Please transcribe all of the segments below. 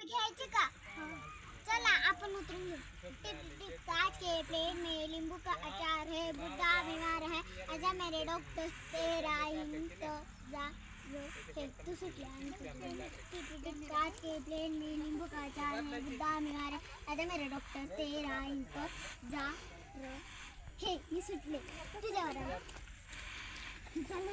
डब्बे घ्यायचे का? चला, आपण उतरून घेऊ. टिप टिप के प्लेट में नींबू का अचार है बुढ़ा बीमार है। आजा मेरे डॉक्टर, तेरा तू सुट ले टिप टिप कांच के प्लेट में नींबू का अचार है बुढ़ा बीमार है। आजा मेरे डॉक्टर, तेरा इंतज़ार हे। मी सुटले तुझ्यावर. चलो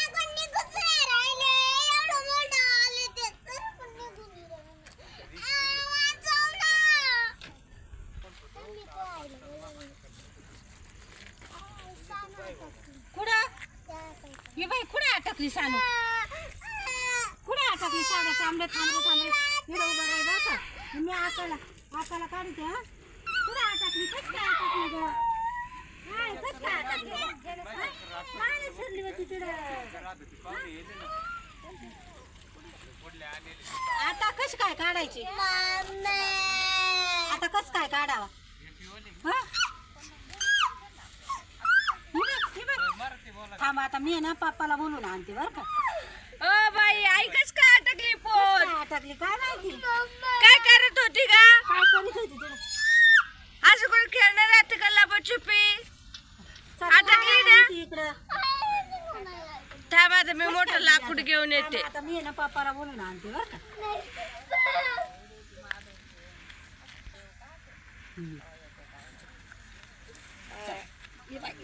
ये बाई कुठे अटकली सानू? कुठे अटकली सावड्याचे आंबे थांबले थांबले इकडे उभं राही बरं का मी आकाला आकाला काढते हा? कुठे अटकली? कस काय अटकली ग? काय कस काय अटकली? हा? काय नाही सरली होती तिकडं? आता कस काय काढायची. आता कस काय काढावा? हा? हे? थांब आता मी आहे ना पप्पाला बोलून आणते बरं का. ओ बाई ऐकच का अटकली काय अटकली? काय माहिती? काय करत होती का काय करीत होती तिला? असं कोण खेळणार राहते का लपाछुपी अटकली ना? इकडं? थांब आता मी मोठं लाकूड घेऊन येते. आता मी आहे ना पप्पाला बोलून आणते बरं का.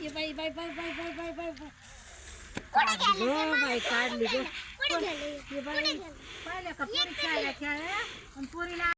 ये बाई बाई बाई बाई बाई बाई बाई बाई. गं, बाई काढली गं. ये बाई पाहिलं का पोरी खेळायला खेळायला आणि पोरीला